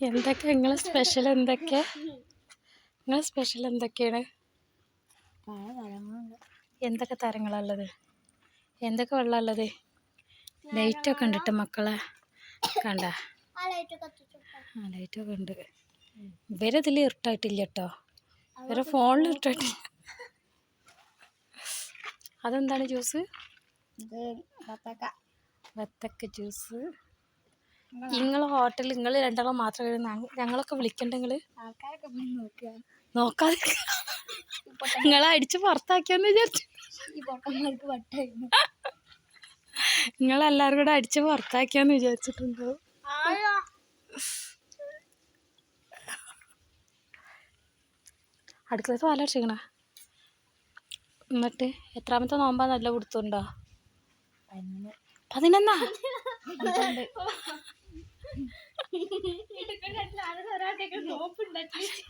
എന്തൊക്കെ? നിങ്ങളെ സ്പെഷ്യൽ എന്തൊക്കെ? നിങ്ങളെ സ്പെഷ്യൽ എന്തൊക്കെയാണ്? എന്തൊക്കെ തരങ്ങളുള്ളത് എന്തൊക്കെ വെള്ളമുള്ളത് ലൈറ്റൊക്കെ ഉണ്ട് കേട്ടോ മക്കളെ. കണ്ട? ആ ലൈറ്റൊക്കെ ഉണ്ട്. ഇവരതിൽ ഇരുട്ടായിട്ടില്ല കേട്ടോ ഇവരെ ഫോണിൽ ഇരുട്ടായിട്ടില്ല. അതെന്താണ് ജ്യൂസ് ഇത് ബത്തക്ക വത്തക്ക ജ്യൂസ് നിങ്ങൾ ഹോട്ടൽ നിങ്ങൾ രണ്ടാളും മാത്രം വരുന്ന ഞങ്ങളൊക്കെ വിളിക്കണ്ടെങ്കിൽ നോക്കാതെ നിങ്ങളെ അടിച്ച് പുറത്താക്കിയെന്ന് വിചാരിച്ചു. നിങ്ങളെല്ലാവരും കൂടെ അടിച്ച് പുറത്താക്കിയെന്ന് വിചാരിച്ചിട്ടുണ്ടോ? അടുക്കളത്ത് പാല അടിച്ചിക്കണ എന്നിട്ട് എത്രാമത്തെ നോമ്പാ നല്ല കൊടുത്തുണ്ടോ പതിനൊന്നാ?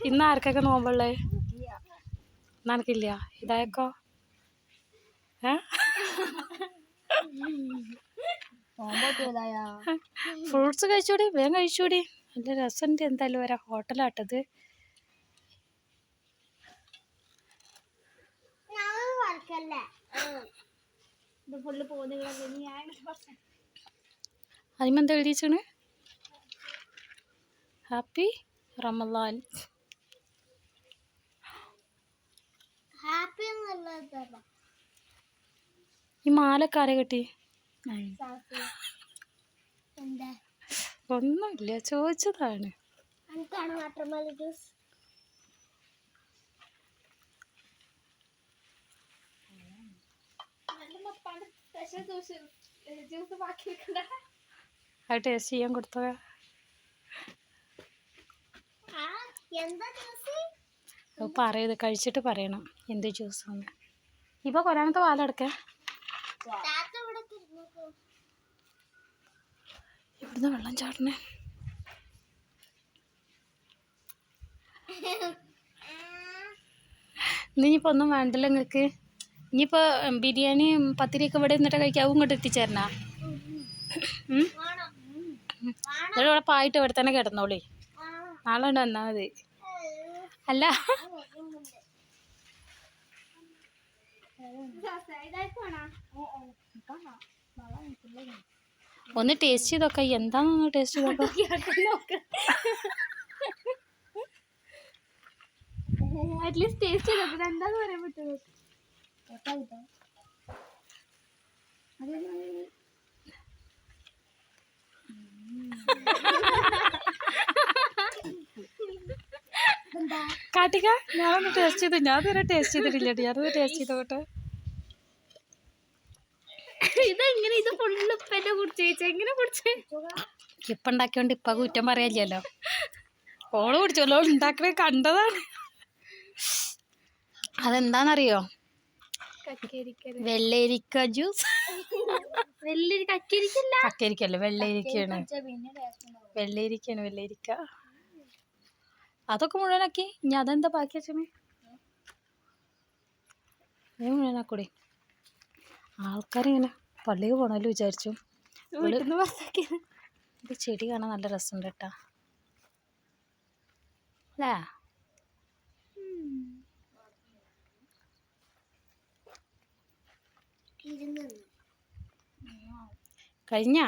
ഇന്ന് ആർക്കൊക്കെ നോമ്പുള്ളേ? നനക്കില്ല ഇതായക്കോ? ഫ്രൂട്ട്സ് കഴിച്ചൂടി വേഗം കഴിച്ചൂടി. നല്ല രസമുണ്ട് എന്തായാലും വരാം ഹോട്ടലാട്ടത്. ഇത് ഫുള്ള് പോകുന്നില്ല ഞാൻ അതിമെന്താ എഴുതിച്ചാണ് ഹാപ്പി റമലാൻ ഈ മാലൊക്കെ ആരെ കെട്ടി ഒന്നുമില്ല ചോദിച്ചതാണ്. ജ്യൂസ് ബാക്കി ജ്യൂസ് അത് ടേസ്റ്റ് ചെയ്യാൻ കൊടുത്തത്. അത് പറയത് കഴിച്ചിട്ട് പറയണം എന്ത് ജ്യൂസ് ഇപ്പോൾ കൊരാനത്തെ പാലെടുക്കേ ഇവിടുന്ന് വെള്ളം ചാടണേ. ഇനിയിപ്പോൾ ഒന്നും വേണ്ടല്ലോ നിങ്ങൾക്ക് ഇനിയിപ്പോൾ ബിരിയാണി പത്തിരിയൊക്കെ ഇവിടെ നിന്നിട്ട് കഴിക്കാവും ഇങ്ങോട്ട് എത്തിച്ചേരണ. ഇവിടെ പായിട്ട് ഇവിടെ തന്നെ കിടന്നോളി. നാളെ കൊണ്ട് വന്നാൽ മതി. അല്ല. ഒന്ന് ടേസ്റ്റ് ചെയ്തൊക്കെ. എന്താണെന്ന് ടേസ്റ്റ് ചെയ്തൊക്കെ? അറ്റ്ലീസ്റ്റ് ടേസ്റ്റ് ചെയ്തോ. എന്താന്ന് പറയാൻ പറ്റുമോ കാട്ടിക്ക? ഞാനൊന്ന് ടേസ്റ്റ് ചെയ്തു ഞാൻ ഇതുവരെ ടേസ്റ്റ് ചെയ്തിട്ടില്ല ഞാനത് ടേസ്റ്റ് ചെയ്തോട്ടെ. ഇതെങ്ങനെ? ഇത് ഫുള്ള് ഉപ്പന്നെ കുടിച്ചേച്ച എങ്ങനെ കുടിച്ചേ? ഇപ്പം ഉണ്ടാക്കിയോണ്ട് ഇപ്പം കുറ്റം പറയാനില്ലല്ലോ ഓൾ കുടിച്ചല്ലോ ഓൾ ഉണ്ടാക്കണേ കണ്ടതാണ്. അതെന്താണെന്നറിയോ കക്കരിക്കര വെള്ളരിക്ക ജ്യൂസ്. വെള്ളരിക്ക കക്കരിക്കല്ല. വെള്ളരിക്കാണ് വെള്ളരിക്കയാണ്. വെള്ളരിക്കയാണ് വെള്ളരിക്ക. അതൊക്കെ മുഴുവനാക്കി. ഇനി അതെന്താ ബാക്കി വെച്ചേ നീ മുഴുവനാക്കൂടെ? ആൾക്കാരിങ്ങനെ പള്ളിക്ക് പോകണമല്ലോ വിചാരിച്ചു. ഇത് ചെടി കാണാൻ നല്ല രസമുണ്ട് കേട്ടാ. അല്ലേ? കഴിഞ്ഞാ?